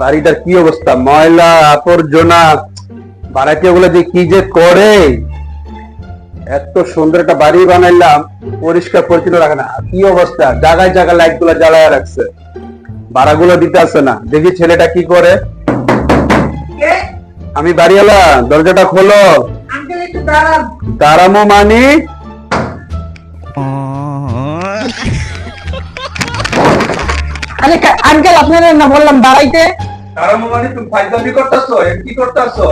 বাড়িটার কি অবস্থা? ময়লা আবর্জনা বাড়াইতে গুলো যে কি যে করে? এত সুন্দর একটা বাড়ি বানাইলাম পরিষ্কার পরিচ্ছন্ন রাখে না। কি অবস্থা? জায়গায় জায়গায় লাইটগুলো জ্বালায় রাখছে। ভাড়াগুলো দিতে আসে না। দেখি ছেলেটা কি করে? কে? আমি বাড়িওয়ালা দরজাটা খোলো। দাঁড়ান। মানি আরে আঙ্কেল আপনারা না বললাম দাঁড়াইতে। তারামো মানি তুমি ফাইজলামি করতেছো কি করতেছো?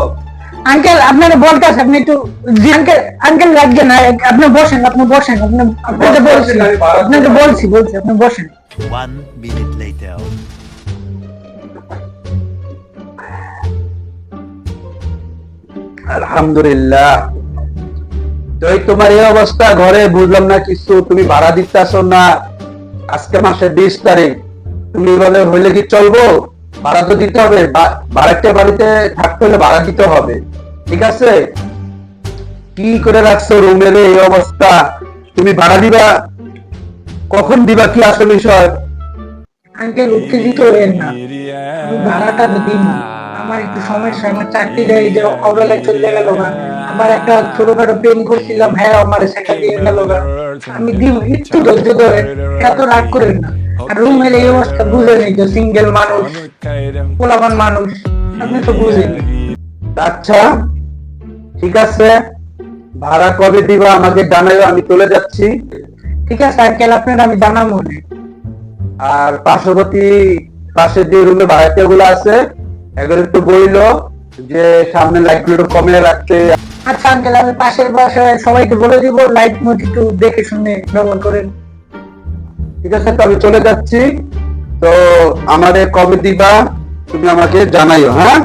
আঙ্কেল আপনারা বলতেছে আপনি একটু জি আঙ্কেল আঙ্কেল রাখবেন না আপনি বসেন আপনি বসেন আপনি আপনাকে বলছি। আপনাকে বলছি বলছি আপনি বসেন। One minute later. আলহামদুলিল্লাহ। তো তোমার এই অবস্থা ঘরে বুঝলাম না কিছু তুমি ভাড়া দিতে আসো না। আজকে মাসের বিশ তারিখ। তুমি বলে হইলে কি চলবো? ভাড়া তো দিতে হবে। ভাড়াটা বাড়িতে থাকতে হলে ভাড়া দিতে হবে। ঠিক আছে? কি করে রাখছো রুমের এই অবস্থা? তুমি ভাড়া দিবা? কখন দিবা কি আসল বিষয়? আঙ্কেল উত্তেজিত হবেন না। আমি ভাড়াটা দিন আমার একটু সমস্যা, আমার চাকরিটা এই যে অবেলায় চলে গেল না। আমার একটা ছোটখাটো প্রেম করছিলাম হ্যাঁ আমার সেটা দিয়ে গেল না। আমি দিব একটু ধৈর্য ধরে এত রাগ করেন না। আর রুমের এই অবস্থা বুঝে যে সিঙ্গেল মানুষ, পোলাপান মানুষ আপনি তো বুঝেন আচ্ছা ঠিক আছে, ভাড়া কবে দিবা আমাকে জানাইও, আমি চলে যাচ্ছি। ঠিক আছে, আঙ্কেল, আপনার আমি জানাব আর পার্শ্ববর্তী পাশে যে রুমে ভাড়াটিয়া গুলো আছে, এগুলো একটু বইলো, যে সামনে লাইটগুলো কমিয়ে রাখতে। আচ্ছা আঙ্কেল, আমি পাশের বাসায় সবাইকে বলে দিব লাইট মোট একটু দেখে শুনে ব্যবহার করেন। ঠিক আছে, তো আমি চলে যাচ্ছি। তো আমাদের কবে দিবা, তুমি আমাকে জানাইও হ্যাঁ?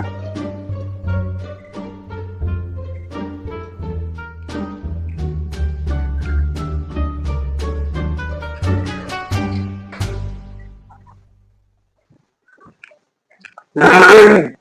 হ্যাঁ।